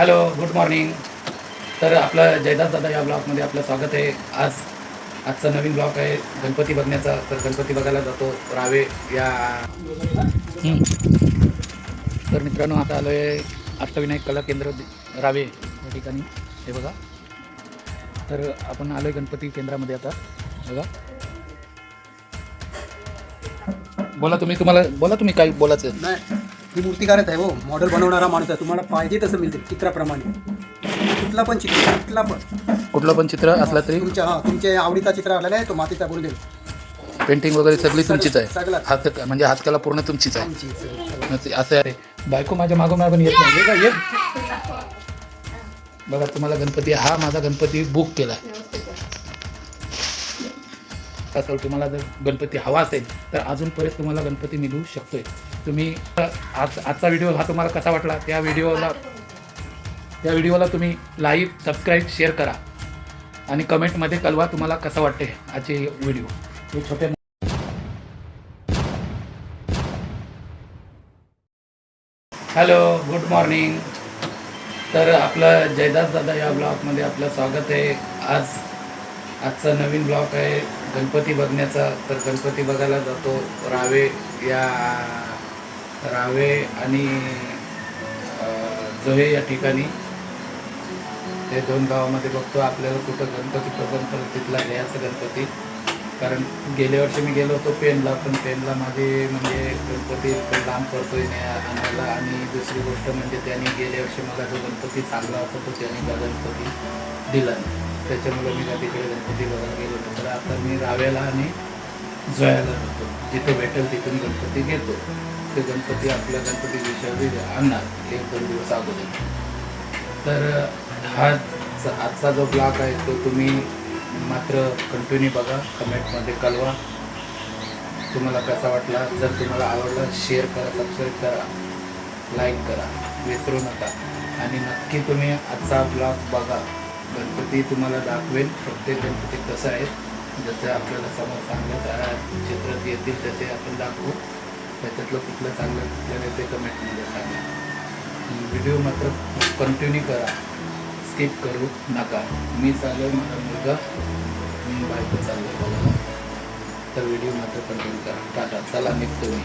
Hello good morning तर आपलं जयदास दादा या ब्लॉगमध्ये आपलं स्वागत आहे. आज आजचा नवीन ब्लॉग आहे. गणपती बघण्याचा. तर गणपती बघायला जातो रावे या. तर मित्रांनो आता आलो आहे अष्टविनायक कला केंद्र रावे या ठिकाणी. हे बघा. तर आपण आलो आहे गणपती केंद्रामध्ये आता. बघा. बोला तुम्ही तुम्हाला बोला तुम्ही काही बोलायचं. नाही. ही मूर्तिकारच आहे हो. मॉडेल बनवणारा माणूस आहे. तुम्हाला पाहिजे तसं मिळते चित्राप्रमाणे. कुठला पण चित्र कुठला पण. कुठलं पण चित्र असलं तरी. तुमच्या हा तुमच्या आवडीचा चित्र आलेला आहे तो मातीचा बोलू देईल पेंटिंग वगैरे सगळी तुमचीच आहे. सगळं हात म्हणजे हातकला पूर्ण तुमचीच आहे. असं आहे. बायको माझ्या मागं मागून येत नाही. का येत बघा तुम्हाला गणपती हा माझा गणपती बुक केला असेल तुम्हाला जर गणपती हवा असेल तर अजूनपर्यंत तुम्हाला गणपती मिळू शकतोय. तुम्ही आज आजचा व्हिडिओ हा तुम्हाला कसा वाटला? त्या व्हिडिओला त्या व्हिडिओला तुम्ही लाईव्ह सबस्क्राईब शेअर करा. आणि कमेंटमध्ये कळवा तुम्हाला कसं वाटते आजचे व्हिडिओ हे छोटे हॅलो गुड मॉर्निंग तर आपलं जयदास दादा या ब्लॉगमध्ये आपलं स्वागत आहे. आज आजचा नवीन ब्लॉग आहे. गणपती बघण्याचा. तर गणपती बघायला जातो. रावे या रावे आणि जोहे या ठिकाणी ते दोन गावामध्ये बघतो. आपल्याला कुठं गणपती प्रबंध तिथला घ्यायचं गणपती. कारण गेल्या वर्षी मी गेलो होतो पेनला पण पेनला माझे म्हणजे गणपती लांब पडतोय नाही आणायला आणि दुसरी गोष्ट म्हणजे त्यांनी गेल्या वर्षी मला जो गणपती चांगला होता तो त्यांनी का गणपती दिला नाही. त्याच्यामुळे मी का तिकडे गणपती बघायला गेलो होतो. तर आता मी राव्याला आणि जोयाला जातो. जिथं भेटेल तिथून गणपती घेतो. ते गणपती आपल्या गणपती विषयावर आणणार एक दोन दिवस अगोदर. तर हा आजचा जो ब्लॉग आहे तो तुम्ही मात्र कंटिन्यू बघा कमेंटमध्ये कळवा. तुम्हाला कसा वाटला? जर तुम्हाला आवडला शेअर करा सबस्क्राईब करा लाईक करा. विसरू नका. आणि नक्की तुम्ही आजचा ब्लॉग बघा. गणपती तुम्हाला दाखवेल प्रत्येक गणपती कसं आहे. जसं आपल्याला समोर चांगलं त्या चित्रात येतील तसे आपण दाखवू. त्याच्यातलं कुठलं चांगलं कुठलं नाही ते कमेंटमध्ये सांगा. व्हिडिओ मात्र कंटिन्यू करा. स्किप करू नका. मी चाललो माझा मुलगा. मी बायको चाललो बघायला तर व्हिडिओ मात्र कंटिन्यू करा. टाटा. चला निघतो मी.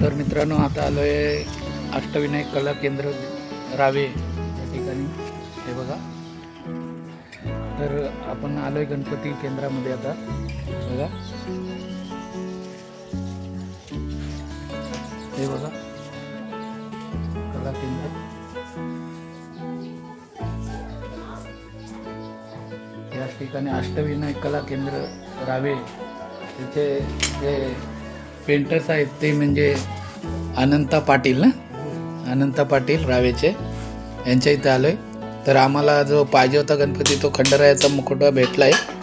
तर मित्रांनो आता आलो आहे अष्टविनायक कला केंद्र रावे या ठिकाणी. हे बघा. तर आपण आलो आहे गणपती केंद्रामध्ये आता. बघा. हे बघा. कला केंद्र. याच ठिकाणी अष्टविनायक कला केंद्र रावे तिथे जे पेंटर्स आहेत ते म्हणजे अनंता पाटील ना? अनंता पाटील रावेचे यांच्या इथे आहे तर आम्हाला जो पाहिजे होता गणपती तो खंडरायाचा मुकुटा भेटला आहे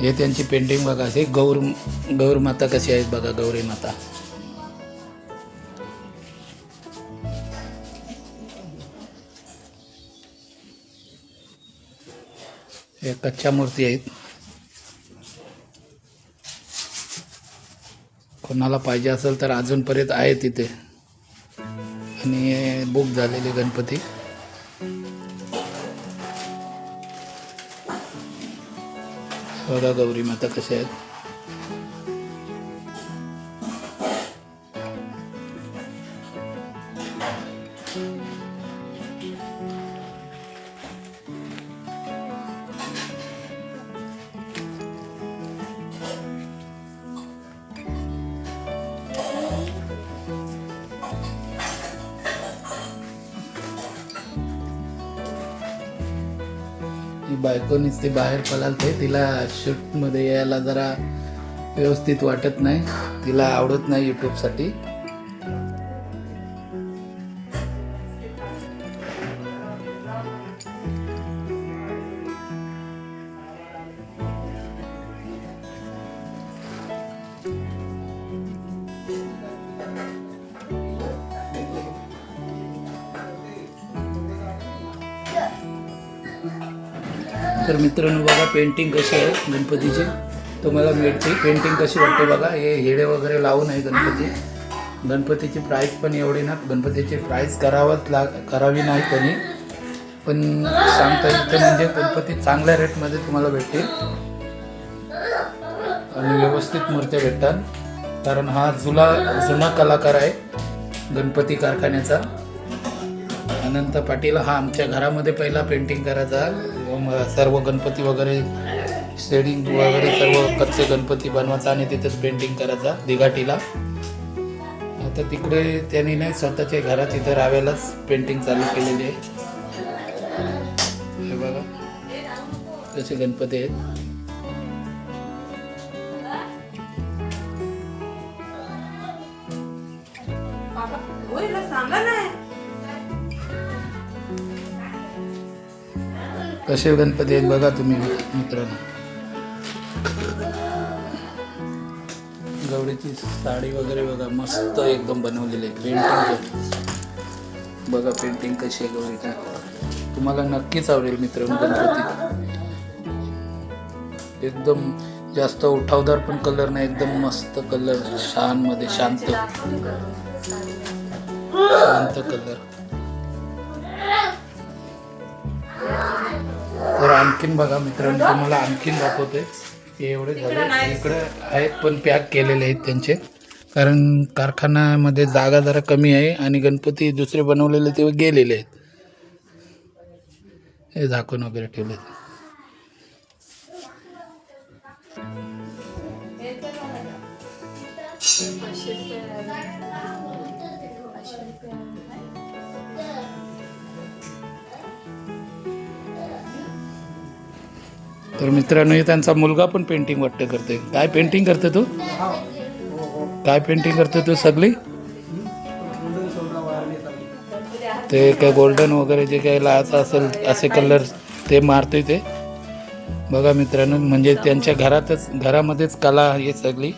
हे त्यांची पेंटिंग बघा हे गौर गौर माता कशी आहेत बघा गौरी माता. हे कच्च्या मूर्ती आहेत. कोणाला पाहिजे असेल तर अजूनपर्यंत आहे तिथे. आणि बुक झालेले गणपती. बघा गौरी माता कशा आहेत? बायको ते बाहेर पळालते तिला शूटमध्ये यायला जरा व्यवस्थित वाटत नाही तिला आवडत नाही यूट्यूबसाठी तर मित्रांनो बघा पेंटिंग कशी आहे गणपतीची. तुम्हाला मिळते. पेंटिंग कशी वाटते बघा हे हेडे वगैरे लावून आहे गणपती. गणपतीची प्राईस पण एवढी ना गणपतीची प्राईस करावंच ला करावी नाही कोणी. पण सांगता येतं म्हणजे गणपती चांगल्या रेटमध्ये तुम्हाला भेटतील. आणि व्यवस्थित मूर्त्या भेटतात. कारण हा जुना जुना कलाकार आहे गणपती कारखान्याचा. अनंत पाटील हा आमच्या घरामध्ये पहिला पेंटिंग करायचा. सर्व गणपती वगैरे शेडिंग वगैरे सर्व कच्चे गणपती बनवायचा आणि तिथेच पेंटिंग करायचा दिघाटीला. आता तिकडे त्यांनी नाही स्वतःच्या घरात इथं राहायलाच पेंटिंग चालू केलेली आहे. हे बघा तसे गणपती आहेत. सांगा ना. कसे गणपती आहेत बघा तुम्ही मित्रांनो. गौरीची साडी वगैरे बघा मस्त एकदम बनवलेली आहे. पेंटिंग बघा पेंटिंग कशी आहे गौरीची तुम्हाला नक्कीच आवडेल मित्र गणपती. एकदम जास्त उठावदार पण कलर नाही एकदम मस्त कलर शानमध्ये शांत. शांत कलर आणखीन बघा मित्रांनो तुम्हाला आणखीन दाखवतोय हे एवढे झाले. इकडे आहेत पण पॅक केलेले आहेत त्यांचे. कारण कारखान्यामध्ये जागा जरा कमी आहे आणि गणपती दुसरे बनवलेले ते गेलेले आहेत. हे झाकून वगैरे ठेवले तर मित्रांनो हे त्यांचा मुलगा पण पेंटिंग वाटतं करते काय पेंटिंग करते तू? काय पेंटिंग करते तू सगळी? ते काय गोल्डन वगैरे जे काही लावायचं असेल असे कलर ते मारतोय ते. बघा मित्रांनो म्हणजे त्यांच्या घरातच घरामध्येच कला आहे सगळी.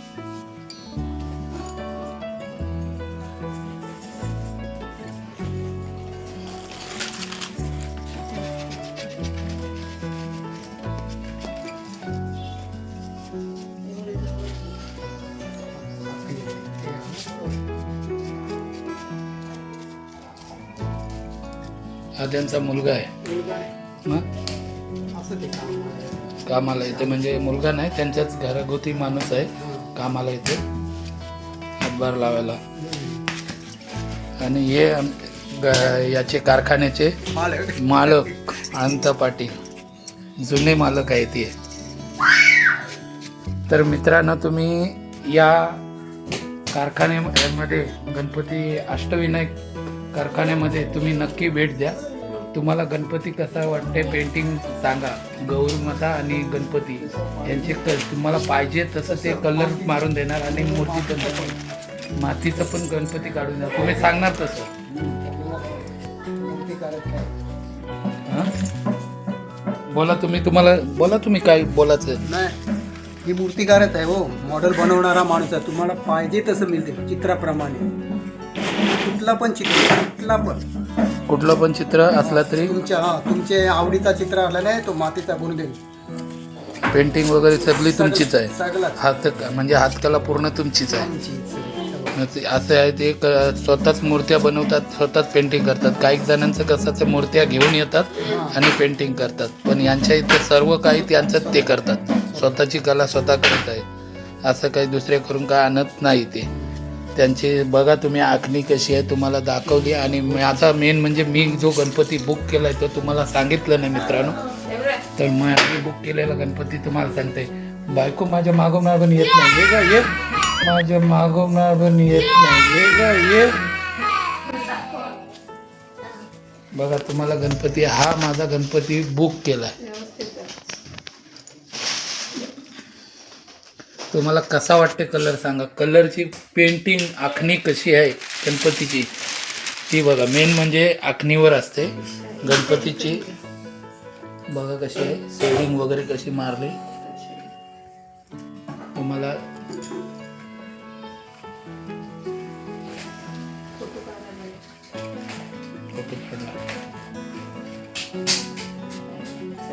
हा त्यांचा मुलगा आहे. मग. कामाला येते. म्हणजे मुलगा नाही त्यांच्याच घरगुती माणूस आहे कामाला येते. हातभार लावायला. आणि हे आम- ग- याचे कारखान्याचे. मालक. अनंत पाटील. जुने मालक आहेत ते तर मित्रांनो तुम्ही या कारखान्यामध्ये गणपती अष्टविनायक कारखान्यामध्ये तुम्ही नक्की भेट द्या. तुम्हाला गणपती कसा वाटते पेंटिंग सांगा. गौरमाता आणि गणपती यांचे क तुम्हाला पाहिजे तसं ते कलर मारून देणार आणि मूर्ती पण मातीचं पण गणपती काढून द्या तुम्ही सांगणार तसं. हां? बोला तुम्ही तुम्हाला बोला तुम्ही काय बोलायचं? नाही ही मूर्तिकारच आहे हो. मॉडेल बनवणारा माणूस आहे. तुम्हाला पाहिजे तसं मिळते चित्राप्रमाणे. कुठला पण चित्र कुठला पण. कुठलं पण चित्र असला तरी तुमच्या हा तुमचे आवडीचा चित्र असला नाही तो मातीचा बनवून देईल पेंटिंग वगैरे सगळी तुमचीच आहे. सगळं हात म्हणजे हातकला पूर्ण तुमचीच आहे. असं आहे ते क- स्वतःच मूर्त्या बनवतात स्वतःच पेंटिंग करतात. काही जणांचं कसं ते मूर्त्या घेऊन येतात आणि पेंटिंग करतात. पण यांच्या इथे सर्व काही त्यांचं ते करतात. स्वतःची कला स्वतः करत आहे. असं काही दुसरे करून काय आणत नाही ते. त्यांची बघा तुम्ही आखणी कशी आहे तुम्हाला दाखवली आणि माझा मेन म्हणजे मी जो गणपती बुक केला आहे तो तुम्हाला सांगितलं नाही मित्रांनो. तर मग आम्ही बुक केलेला गणपती तुम्हाला सांगते. बायको माझ्या मागोमागून येत नाही ये गा ये. माझ्या मागोमागून येत नाही ये गा ये. बघा तुम्हाला गणपती हा माझा गणपती बुक केला आहे तुम्हाला कसा वाटते कलर सांगा. कलरची पेंटिंग आखणी कशी आहे गणपतीची? ती बघा मेन म्हणजे आखणीवर असते. गणपतीची बघा कशी आहे. शेडिंग वगैरे कशी मारली. तुम्हाला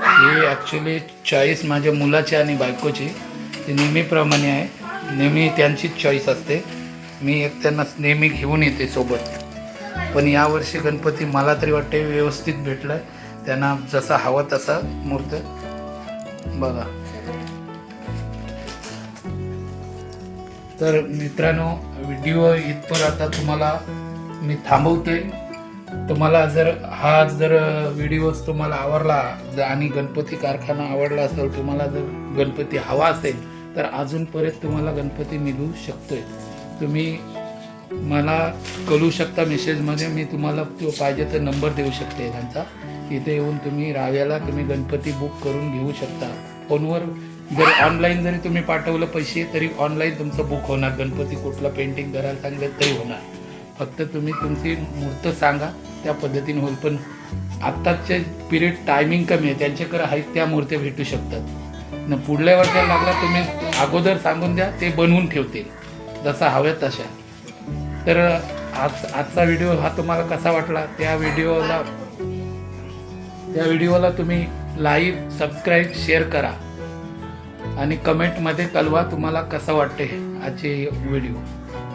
ही ॲक्च्युली चॉईस माझ्या मुलाची आणि बायकोची. ती नेहमीप्रमाणे आहे. नेहमी त्यांचीच चॉईस असते. मी एक त्यांना नेहमी घेऊन येते सोबत. पण यावर्षी गणपती मला तरी वाटते व्यवस्थित भेटला आहे त्यांना जसा हवा तसा मूर्त बघा. तर मित्रांनो व्हिडिओ इथपर आता तुम्हाला मी थांबवते तुम्हाला जर हा जर व्हिडिओ तुम्हाला आवडला आणि गणपती कारखाना आवडला असेल तुम्हाला जर गणपती हवा असेल तर अजून परत तुम्हाला गणपती मिळू शकतोय. तुम्ही मला कळू शकता मेसेजमध्ये मी तुम्हाला तो पाहिजे तर नंबर देऊ शकते त्यांचा. इथे येऊन तुम्ही राव्याला तुम्ही गणपती बुक करून घेऊ शकता. फोनवर जर ऑनलाईन जरी तुम्ही पाठवलं पैसे तरी ऑनलाईन तुमचं बुक होणार. गणपती कुठलं पेंटिंग करायला सांगितलं तरी होणार. फक्त तुम्ही तुमची मूर्त सांगा त्या पद्धतीने होईल. पण आत्ताचे पिरियड टायमिंग कमी आहे. त्यांच्याकडे आहेत त्या मूर्त्या भेटू शकतात. न पुढल्या वर्षाला लागला तुम्ही अगोदर सांगून द्या ते बनवून ठेवतील. जसा हव्या तशा. तर आज आजचा व्हिडिओ हा तुम्हाला कसा वाटला? त्या व्हिडिओला त्या व्हिडिओला तुम्ही लाईव्ह सबस्क्राईब शेअर करा. आणि कमेंटमध्ये कळवा तुम्हाला कसं वाटते आजचे व्हिडिओ.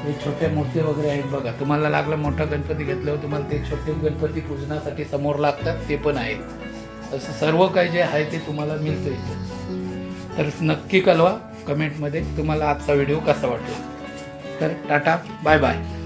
हे छोट्या मूर्ती वगैरे आहेत बघा. तुम्हाला लागला मोठा गणपती घेतल्यावर तुम्हाला ते छोटे गणपती पूजनासाठी समोर लागतात ते पण आहेत. असं सर्व काही जे आहे ते तुम्हाला मिळतं तर नक्की कळवा कमेंटमध्ये तुम्हाला आजचा व्हिडिओ कसा वाटला. तर टाटा बाय बाय.